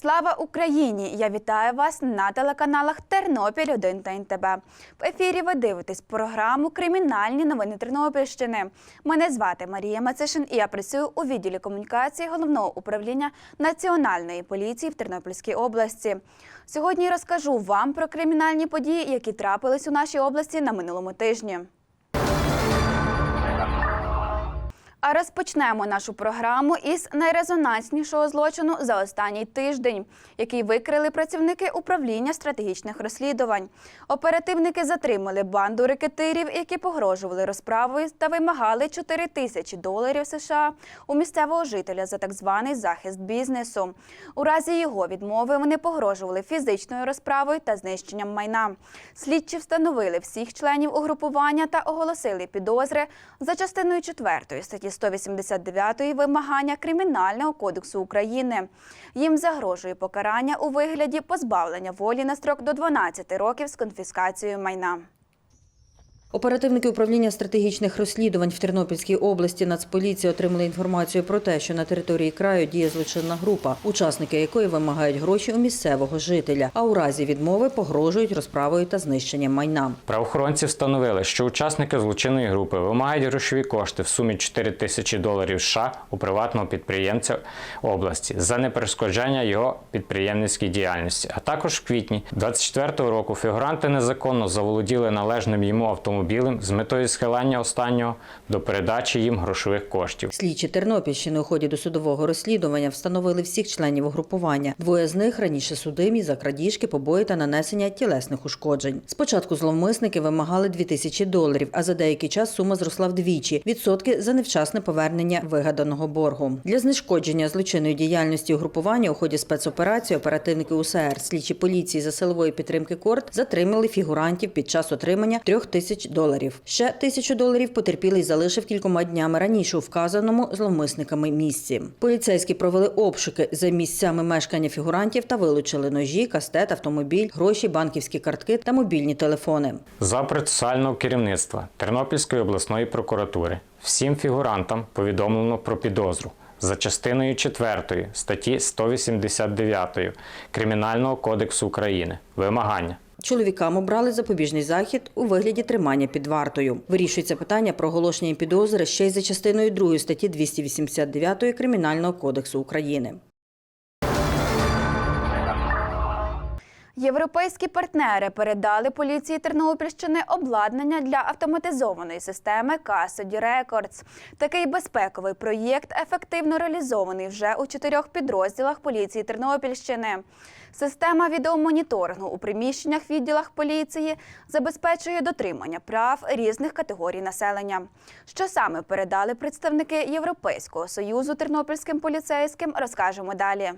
Слава Україні! Я вітаю вас на телеканалах Тернопіль 1 та НТБ. В ефірі ви дивитесь програму Кримінальні новини Тернопільщини. Мене звати Марія Мацишин і я працюю у відділі комунікації головного управління Національної поліції в Тернопільській області. Сьогодні розкажу вам про кримінальні події, які трапились у нашій області на минулому тижні. А розпочнемо нашу програму із найрезонанснішого злочину за останній тиждень, який викрили працівники управління стратегічних розслідувань. Оперативники затримали банду рекетирів, які погрожували розправою та вимагали 4 тисячі доларів США у місцевого жителя за так званий захист бізнесу. У разі його відмови вони погрожували фізичною розправою та знищенням майна. Слідчі встановили всіх членів угрупування та оголосили підозри за частиною 4 статті 189 вимагання Кримінального кодексу України. Їм загрожує покарання у вигляді позбавлення волі на строк до 12 років з конфіскацією майна. Оперативники управління стратегічних розслідувань в Тернопільській області Нацполіції отримали інформацію про те, що на території краю діє злочинна група, учасники якої вимагають гроші у місцевого жителя, а у разі відмови погрожують розправою та знищенням майна. Правоохоронці встановили, що учасники злочинної групи вимагають грошові кошти в сумі 4 тисячі доларів США у приватного підприємця області за неперешкоджання його підприємницькій діяльності. А також в квітні 24-го року фігуранти незаконно заволоділи належним йому автомобілем з метою схилання останнього до передачі їм грошових коштів. Слідчі Тернопільщини у ході досудового розслідування встановили всіх членів угрупування. Двоє з них раніше судимі за крадіжки, побої та нанесення тілесних ушкоджень. Спочатку зловмисники вимагали 2 тисячі доларів, а за деякий час сума зросла вдвічі відсотки за невчасне повернення вигаданого боргу. Для знешкодження злочинної діяльності угрупування у ході спецоперації оперативники УСР, слідчі поліції за силової підтримки корт затримали фігурантів під час отримання трьох тисяч доларів. Ще тисячу доларів потерпілий залишив кількома днями раніше у вказаному зловмисниками місці. Поліцейські провели обшуки за місцями мешкання фігурантів та вилучили ножі, кастет, автомобіль, гроші, банківські картки та мобільні телефони. За процесуального керівництва Тернопільської обласної прокуратури всім фігурантам повідомлено про підозру за частиною 4 статті 189 Кримінального кодексу України вимагання. Чоловікам обрали запобіжний захід у вигляді тримання під вартою. Вирішується питання про оголошення підозри ще й за частиною 2 статті 289 Кримінального кодексу України. Європейські партнери передали поліції Тернопільщини обладнання для автоматизованої системи Custody Records. Такий безпековий проєкт ефективно реалізований вже у чотирьох підрозділах поліції Тернопільщини. Система відеомоніторингу у приміщеннях відділах поліції забезпечує дотримання прав різних категорій населення. Що саме передали представники Європейського союзу тернопільським поліцейським, розкажемо далі.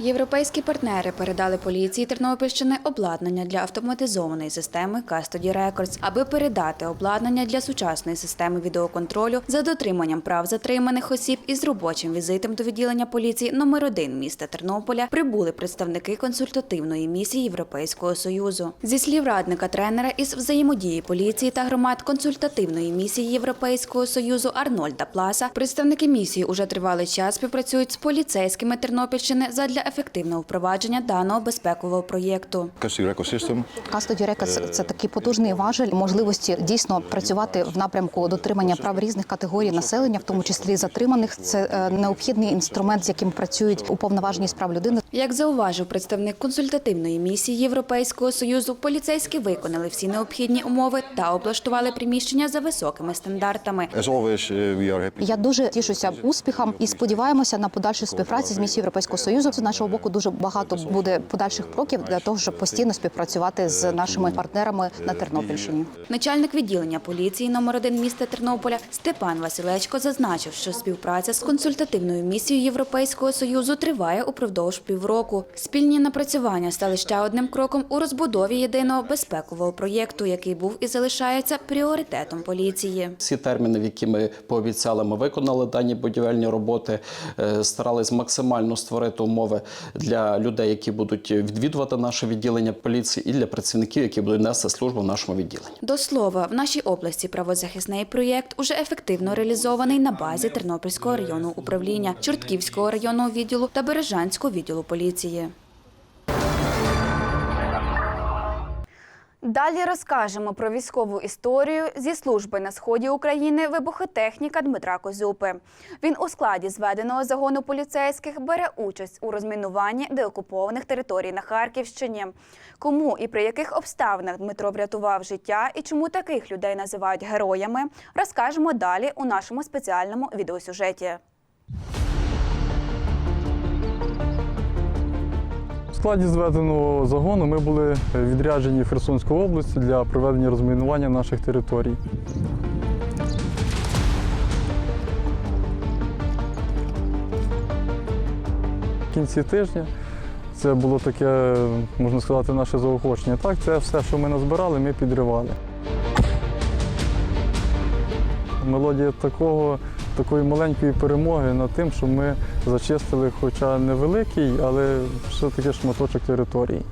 Європейські партнери передали поліції Тернопільщини обладнання для автоматизованої системи Custody Records, аби передати обладнання для сучасної системи відеоконтролю за дотриманням прав затриманих осіб із робочим візитом до відділення поліції номер 1 міста Тернополя прибули представники консультативної місії Європейського союзу. Зі слів радника тренера із взаємодії поліції та громад консультативної місії Європейського союзу Арнольда Пласа, представники місії уже тривалий час співпрацюють з поліцейськими Тернопільщини задля ефективного впровадження даного безпекового проєкту. Ecosystem. Custody – це такий потужний важель можливості дійсно працювати в напрямку дотримання прав різних категорій населення, в тому числі затриманих. Це е, необхідний інструмент, з яким працюють уповноважені з прав людини. Як зауважив представник консультативної місії Європейського союзу, поліцейські виконали всі необхідні умови та облаштували приміщення за високими стандартами. As always, uh, we are happy. Я дуже тішуся успіхам і сподіваємося на подальшу співпрацю з місією Європейського союзу. З нашого боку дуже багато буде подальших кроків для того, щоб постійно співпрацювати з нашими партнерами на Тернопільщині. Начальник відділення поліції номер 1 міста Тернополя Степан Василечко зазначив, що співпраця з консультативною місією Європейського союзу триває упродовж півроку. Спільні напрацювання стали ще одним кроком у розбудові єдиного безпекового проєкту, який був і залишається пріоритетом поліції. Всі терміни, в які ми пообіцяли, ми виконали дані будівельні роботи, е, старались максимально створити умови для людей, які будуть відвідувати наше відділення поліції, і для працівників, які будуть нести службу в нашому відділенні. До слова, в нашій області правозахисний проєкт уже ефективно реалізований на базі Тернопільського районного управління, Чортківського районного відділу та Бережанського відділу поліції. Далі розкажемо про військову історію зі служби на сході України вибухотехніка Дмитра Козюпи. Він у складі зведеного загону поліцейських бере участь у розмінуванні деокупованих територій на Харківщині. Кому і при яких обставинах Дмитро врятував життя і чому таких людей називають героями, розкажемо далі у нашому спеціальному відеосюжеті. Складі зведеного загону ми були відряджені в Херсонську область для проведення розмінування наших територій. В кінці тижня це було таке, можна сказати, наше заохочення. Так, це все, що ми назбирали, ми підривали. Мелодія такого, такої маленької перемоги над тим, що ми зачистили, хоча невеликий, але все-таки шматочок території.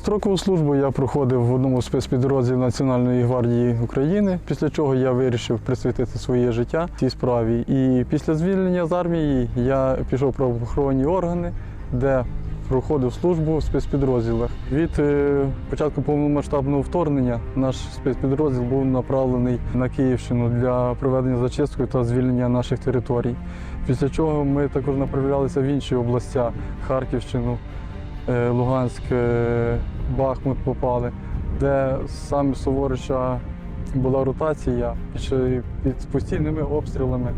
Строкову службу я проходив в одному з спецпідрозділів Національної гвардії України, після чого я вирішив присвятити своє життя цій справі. І після звільнення з армії я пішов в правоохоронні органи, де проходив службу в спецпідрозділах. Від е, початку повномасштабного вторгнення наш спецпідрозділ був направлений на Київщину для проведення зачистки та звільнення наших територій. Після чого ми також направлялися в інші області Харківщину, е, Луганськ, е, Бахмут попали, де саме Суворича була ротація, під постійними обстрілами,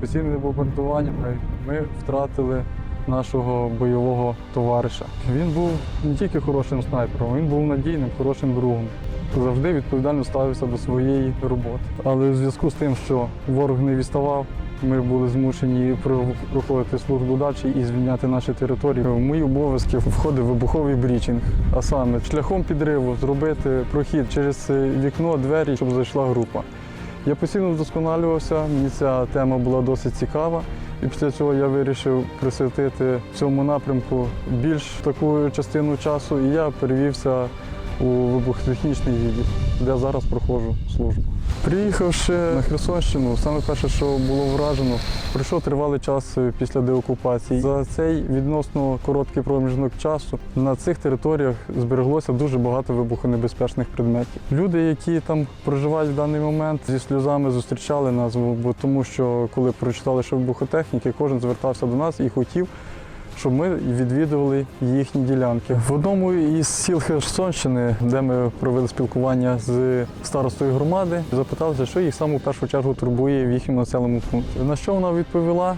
постійними бомбардуваннями ми втратили нашого бойового товариша. Він був не тільки хорошим снайпером, він був надійним, хорошим другом. Завжди відповідально ставився до своєї роботи. Але в зв'язку з тим, що ворог не відставав, ми були змушені проходити службу далі і звільняти наші території. В мої обов'язки входив вибуховий брічинг, а саме шляхом підриву зробити прохід через вікно, двері, щоб зайшла група. Я постійно вдосконалювався, мені ця тема була досить цікава. І після цього я вирішив присвятити цьому напрямку більш таку частину часу, і я перевівся у вибухотехнічний відділ, де зараз проходжу службу. Приїхавши на Херсонщину, саме перше, що було вражено, пройшов тривалий час після деокупації. За цей відносно короткий проміжок часу на цих територіях збереглося дуже багато вибухонебезпечних предметів. Люди, які там проживають в даний момент, зі сльозами зустрічали нас, бо тому що коли прочитали, що вибухотехніки, кожен звертався до нас і хотів щоб ми відвідували їхні ділянки. В одному із сіл Херсонщини, де ми провели спілкування з старостою громади, запиталися, що їх саме в першу чергу турбує в їхньому населеному пункті. На що вона відповіла?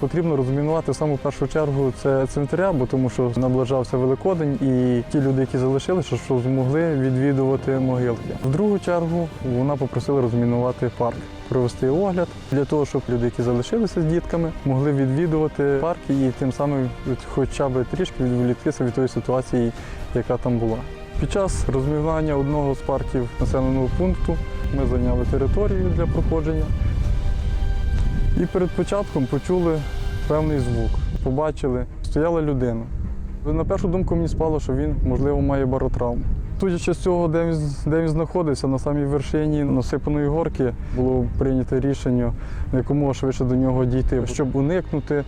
Потрібно розмінувати в першу чергу це цвинтаря, бо тому що наближався Великодень, і ті люди, які залишилися, що змогли відвідувати могилки. В другу чергу вона попросила розмінувати парк, провести огляд для того, щоб люди, які залишилися з дітками, могли відвідувати парки і тим самим хоча б трішки відволіктися від тої ситуації, яка там була. Під час розмінування одного з парків населеного пункту ми зайняли територію для проходження. І перед початком почули певний звук. Побачили, стояла людина. На першу думку мені спало, що він, можливо, має баротравму. Судячи з цього, де він, де він знаходився, на самій вершині насипаної горки, було прийнято рішення якомога швидше до нього дійти, щоб уникнути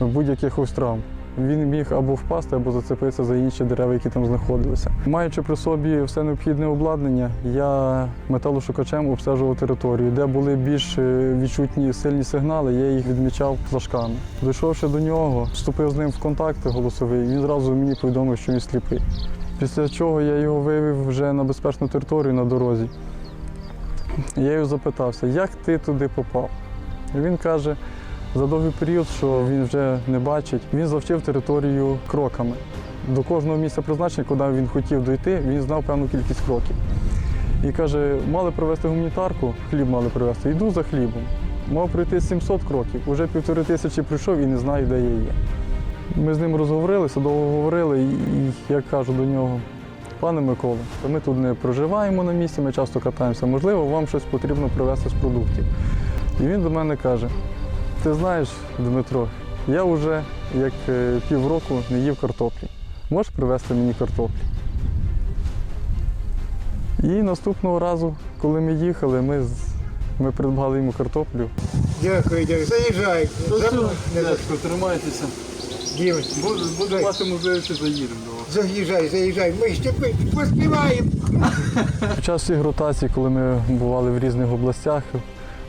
будь-яких травм. Він міг або впасти, або зацепитися за інші дерева, які там знаходилися. Маючи при собі все необхідне обладнання, я металошукачем обстежував територію, де були більш е, відчутні сильні сигнали, я їх відмічав флажками. Дійшовши до нього, вступив з ним в контакт голосовий, він зразу мені повідомив, що він сліпий. Після чого я його вивів вже на безпечну територію на дорозі. Я його запитався, як ти туди попав? Він каже, за довгий період, що він вже не бачить, він завчив територію кроками. До кожного місця призначення, куди він хотів дойти, він знав певну кількість кроків. І каже, мали привезти гуманітарку, хліб мали привезти, йду за хлібом. Мав пройти 700 кроків, уже півтори тисячі прийшов і не знаю, де я є. Ми з ним розговорилися, довго говорили, і я кажу до нього, пане Микола, ми тут не проживаємо на місці, ми часто катаємося. Можливо, вам щось потрібно привезти з продуктів. І він до мене каже: Ти знаєш, Дмитро, я вже як е, півроку не їв картоплі. Можеш привезти мені картоплі? І наступного разу, коли ми їхали, ми, з- ми придбали йому картоплю. Дякую, дякую. Заїжджай. Дядько, тримайтеся. Дім, Буду мати можливість заїдемо до вас. заїжджай, заїжджай. Ми ще поспіваємо. Під час всіх ротацій, коли ми бували в різних областях,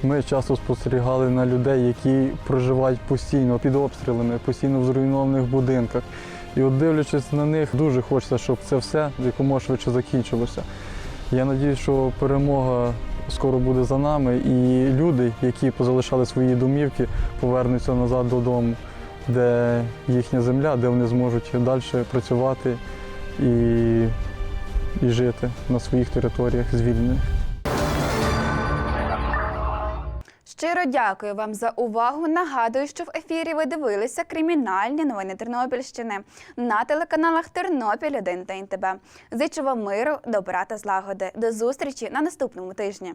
ми часто спостерігали на людей, які проживають постійно під обстрілами, постійно в зруйнованих будинках. І от дивлячись на них, дуже хочеться, щоб це все якомога швидше закінчилося. Я сподіваюся, що перемога скоро буде за нами, і люди, які позалишали свої домівки, повернуться назад додому, де їхня земля, де вони зможуть далі працювати і і жити на своїх територіях звільнених. Щиро дякую вам за увагу. Нагадую, що в ефірі ви дивилися кримінальні новини Тернопільщини на телеканалах Тернопіль 1 та НТБ. Зичу вам миру, добра та злагоди. До зустрічі на наступному тижні.